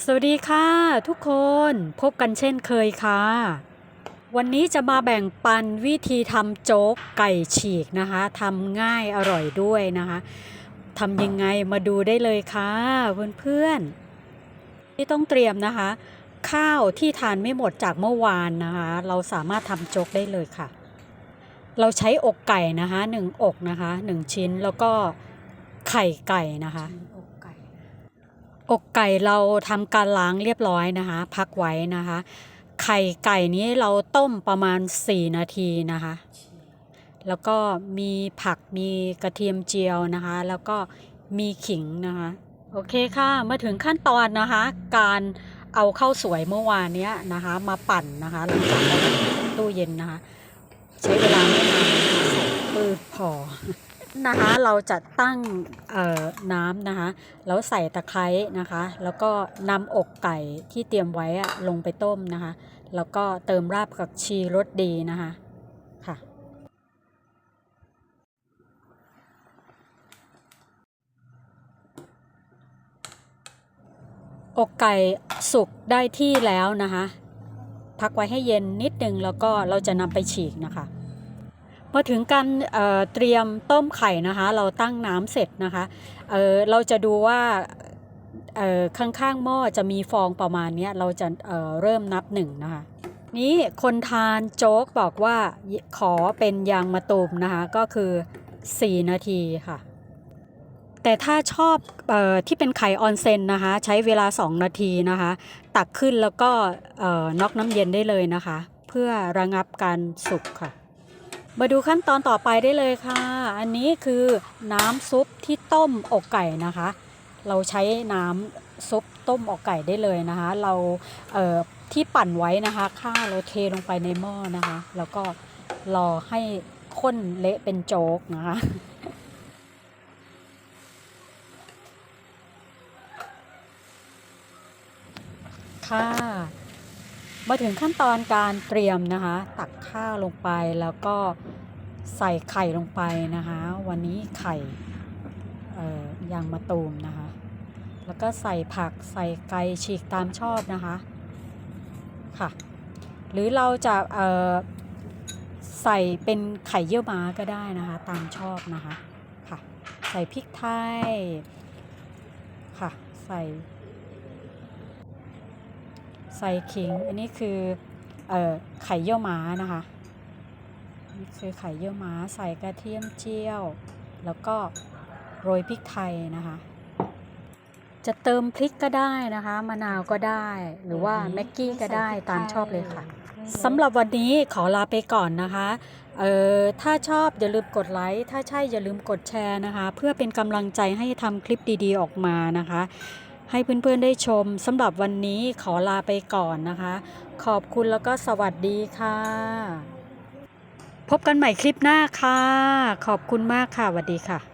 สวัสดีค่ะ ทุกคนพบกันเช่นเคยค่ะ วันนี้จะมาแบ่งปันวิธีทำโจ๊กไก่ฉีกนะคะทำง่ายอร่อยด้วยนะคะทำยังไงมาดูได้เลยค่ะเพื่อนๆที่ต้องเตรียมนะคะ ข้าวที่ทานไม่หมดจากเมื่อวานนะคะ เราสามารถทำโจ๊กได้เลยค่ะ เราใช้อกไก่นะคะหนึ่งอกนะคะหนึ่งชิ้นแล้วก็ไข่ไก่นะคะ อกไก่เราทำการล้างเรียบร้อยนะคะ พักไว้นะคะ ไข่ไก่นี้เราต้มประมาณ 4 นาทีนะคะ แล้วก็มีผักมีกระเทียมเจียวนะคะ แล้วก็มีขิงนะคะ โอเคค่ะมาถึงขั้นตอนนะคะ การเอาข้าวสวยเมื่อวานเนี้ยนะคะ มาปั่นนะคะหลังจากเราตู้เย็นนะคะ ใช้เวลาไม่นานคะใส่ปืดพอ นะคะเราจะตั้งน้ำนะคะแล้วใส่ตะไคร้นะคะ แล้วก็นำอกไก่ที่เตรียมไว้อะลงไปต้มนะคะ แล้วก็เติมรากผักชีรสดีนะคะค่ะ อกไก่สุกได้ที่แล้วนะคะ พักไว้ให้เย็นนิดนึงแล้วก็เราจะนำไปฉีกนะคะ มาถึงการเเตรียมต้มไข่นะคะ เราตั้งน้ำเสร็จนะคะเเราจะดูว่าข้างๆหม้อจะมีฟองประมาณนี้เราจะเเริ่มนับหนึ่งนะคะนี้คนทานโจ๊กบอกว่าขอเป็นยางมะตูมนะคะก็คือ 4 นาทีค่ะ แต่ถ้าชอบออที่เป็นไข่ออนเซนนะคะ ใช้เวลา 2 นาทีนะคะ ตักขึ้นแล้วก็น็อกน้ำเย็นได้เลยนะคะ เพื่อระงับการสุกค่ะ มาดูขั้นตอนต่อไปได้เลยค่ะ อันนี้คือน้ำซุปที่ต้มอกไก่นะคะ เราใช้น้ำซุปต้มอกไก่ได้เลยนะคะ เราเที่ปั่นไว้นะคะข้าวเราเทลงไปในหม้อนะคะ แล้วก็รอให้ข้นเละเป็นโจ๊กนะคะค่ะ มาถึงขั้นตอนการเตรียมนะคะ ตักข้าวลงไปแล้วก็ใส่ไข่ลงไปนะคะ วันนี้ไข่เอ่อยางมะตูมนะคะ แล้วก็ใส่ผักใส่ไก่ฉีกตามชอบนะคะค่ะ หรือเราจะใส่เป็นไข่เยี่ยวม้าก็ได้นะคะ ตามชอบนะคะค่ะ ใส่พริกไทยค่ะ ใส่ ใส่ขิง อันนี้คือเอ่อไข่เยี่ยวม้านะคะ นี่คือไข่เยี่ยวม้าใส่กระเทียมเจียว แล้วก็โรยพริกไทยนะคะ จะเติมพริกก็ได้นะคะ มะนาวก็ได้ หรือว่าแม็กกี้ก็ได้ตามชอบเลยค่ะสำหรับวันนี้ขอลาไปก่อนนะคะ เอ่อถ้าชอบอย่าลืมกดไลค์ ถ้าใช่อย่าลืมกดแชร์นะคะ เพื่อเป็นกำลังใจให้ทำคลิปดีๆออกมานะคะ ให้เพื่อนๆได้ชมสำหรับวันนี้ขอลาไปก่อนนะคะ ขอบคุณแล้วก็สวัสดีค่ะ พบกันใหม่คลิปหน้าค่ะ ขอบคุณมากค่ะสวัสดีค่ะ